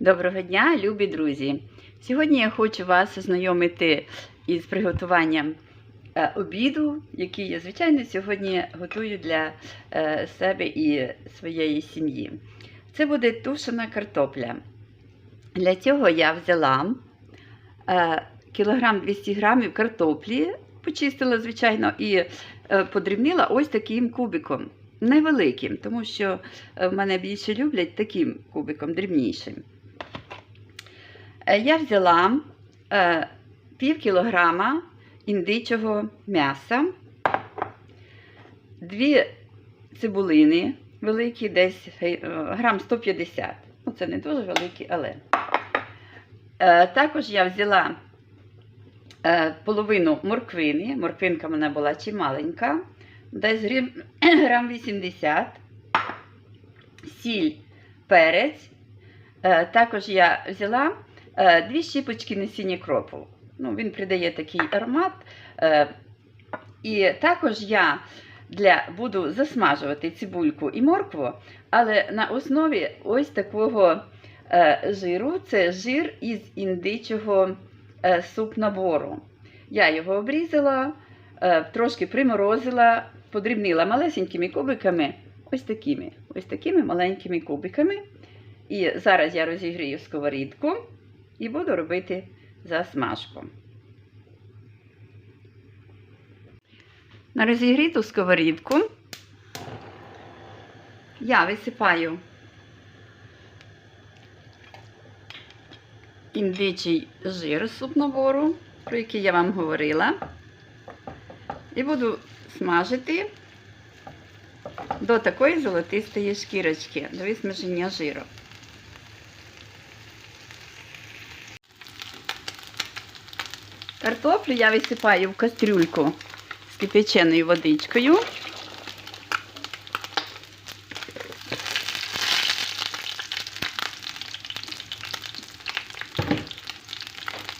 Доброго дня, любі друзі! Сьогодні я хочу вас ознайомити із приготуванням е, обіду, який я, звичайно, сьогодні готую для е, себе і своєї сім'ї. Це буде тушена картопля. Для цього я взяла е, кілограм 200 грамів картоплі, почистила, звичайно, і подрібнила ось таким кубиком. Невеликим, тому що в мене більше люблять таким кубиком дрібнішим. Е, Я взяла е, пів кілограма індичого м'яса, дві цибулини великі, десь е, грам 150. Ну, це не дуже великі, але. Також я взяла половину морквини. Морквинка в була чималенька, десь грам, грам 80, сіль, перець. Також я взяла дві щіпочки насіння кропу. Ну, він придає такий аромат. Е, І також я для, буду засмажувати цибульку і моркву, але на основі ось такого е, жиру це жир із індичого е, суп-набору. Я його обрізала, е, трошки приморозила, подрібнила малесенькими кубиками, ось такими, ось такими маленькими кубиками. І зараз я розігрію сковорідку і буду робити засмажку. На розігріту сковорідку я висипаю індичий жир з суп-набору, про який я вам говорила, і буду смажити до такої золотистої шкірочки, до висмаження жиру. Картоплю я висипаю в кастрюльку з кипяченою водичкою.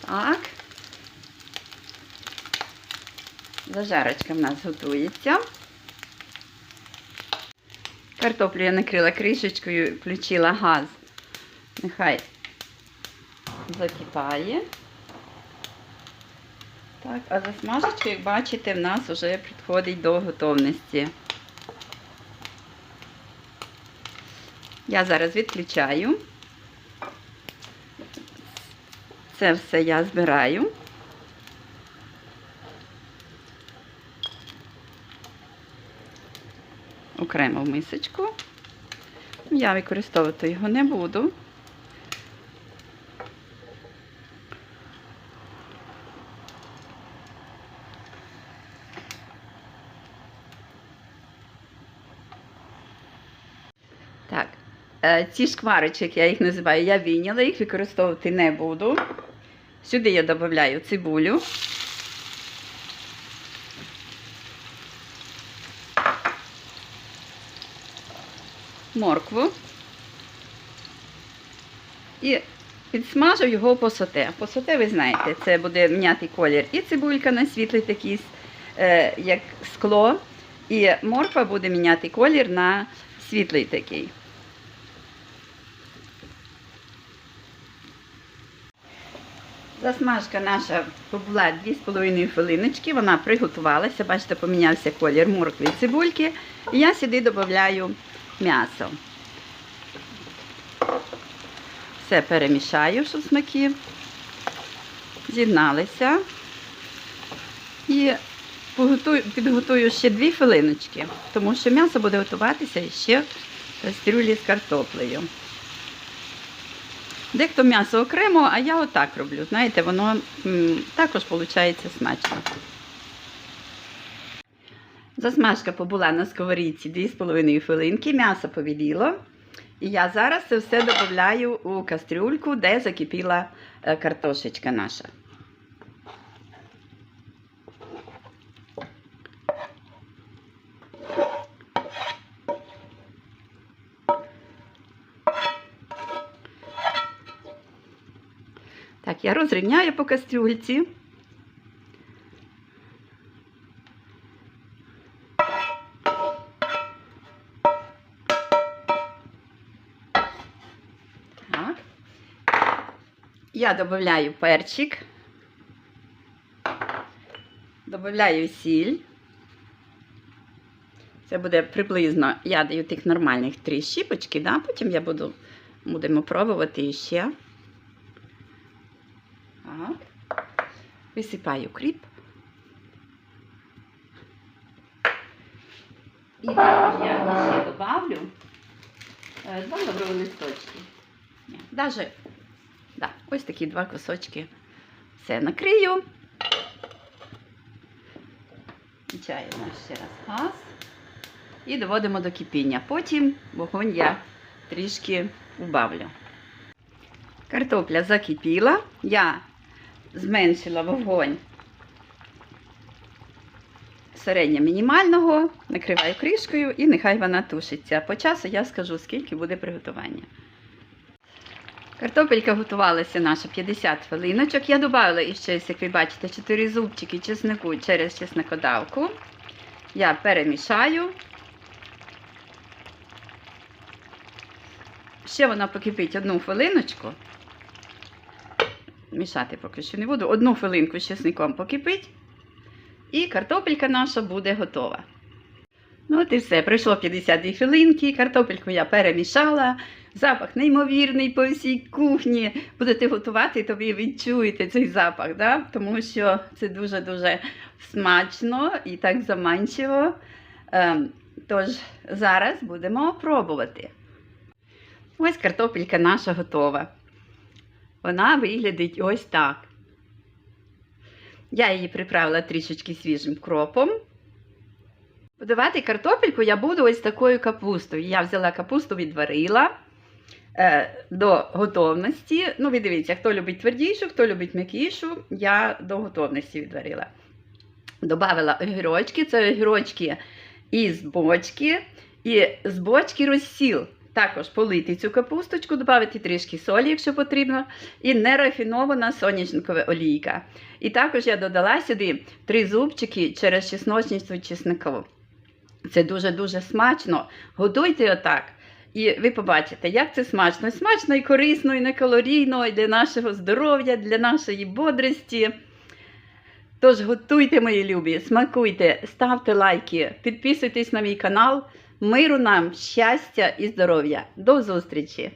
Так. Зажарочка в нас готується. Картоплю я накрила кришечкою, включила газ. Нехай закипає. Так, а засмажечка, як бачите, в нас вже підходить до готовності. Я зараз відключаю. Це все я збираю. Окремо в мисочку. Я використовувати його не буду. Так, е, ці шкварочки, я їх називаю, я вийняла, їх використовувати не буду. Сюди я додаю цибулю. Моркву. І підсмажу його по соте. По соте, ви знаєте, це буде міняти колір. І цибулька на світлий такий, е, як скло. І морква буде міняти колір на світлий такий. Засмажка наша побула 2,5 хвилиночки, вона приготувалася, бачите, помінявся колір моркви і цибульки. І я сюди додаю м'ясо. Все перемішаю, щоб смаки з'єдналися. І підготую ще 2 хвилиночки, тому що м'ясо буде готуватися ще в кастрюлі з картоплею. Дехто м'ясо окремо, а я отак роблю. Знаєте, воно також виходить смачно. Засмажка побула на сковорідці 2,5 хвилинки, м'ясо повіліло. І я зараз це все додаю у кастрюльку, де закипіла е, картошечка наша. Так, я розрівняю по кастрюльці. Так. Я додаю перчик, додаю сіль. Це буде приблизно, я даю тих нормальних три щіпочки, да? потім я буду, будемо пробувати ще. Висипаю кріп. І я ще добавлю е, два лаврові листочки. Даже, да, ось такі два кусочки. Все накрию. Включаю наш ще раз газ. І доводимо до кипіння. Потім вогонь я трішки убавлю. Картопля закипіла. Я зменшила вогонь середньо мінімального, накриваю кришкою і нехай вона тушиться. По часу я скажу, скільки буде приготування. Картопелька готувалася наша 50 хвилиночок. Я додала іще, як ви бачите, 4 зубчики чеснику через чеснокодавку. Я перемішаю. Ще вона покипить одну хвилиночку. Мішати поки що не буду. Одну хвилинку з чесником покипить. І картопелька наша буде готова. Ну, от і все. Пройшло 52 хвилинки. Картопельку я перемішала. Запах неймовірний по всій кухні. Будете готувати, то ви відчуєте цей запах, да? тому що це дуже-дуже смачно і так заманчиво. Ем, тож зараз будемо пробувати. Ось картопелька наша готова. Вона виглядить ось так. Я її приправила трішечки свіжим кропом. Подавати картопельку я буду ось такою капустою. Я взяла капусту, відварила е, до готовності. Ну, ви дивіться, хто любить твердішу, хто любить м'якішу, я до готовності відварила. Добавила огірочки, це огірочки із бочки, і з бочки розсіл. Також полити цю капусточку, додати трішки солі, якщо потрібно, і нерафінована соняшникова олійка. І також я додала сюди три зубчики через чесночницю чесникову. Це дуже-дуже смачно. Готуйте отак. І ви побачите, як це смачно. Смачно і корисно, і некалорійно, і для нашого здоров'я, для нашої бодрості. Тож готуйте, мої любі, смакуйте, ставте лайки, підписуйтесь на мій канал. Миру нам, щастя і здоров'я. До зустрічі!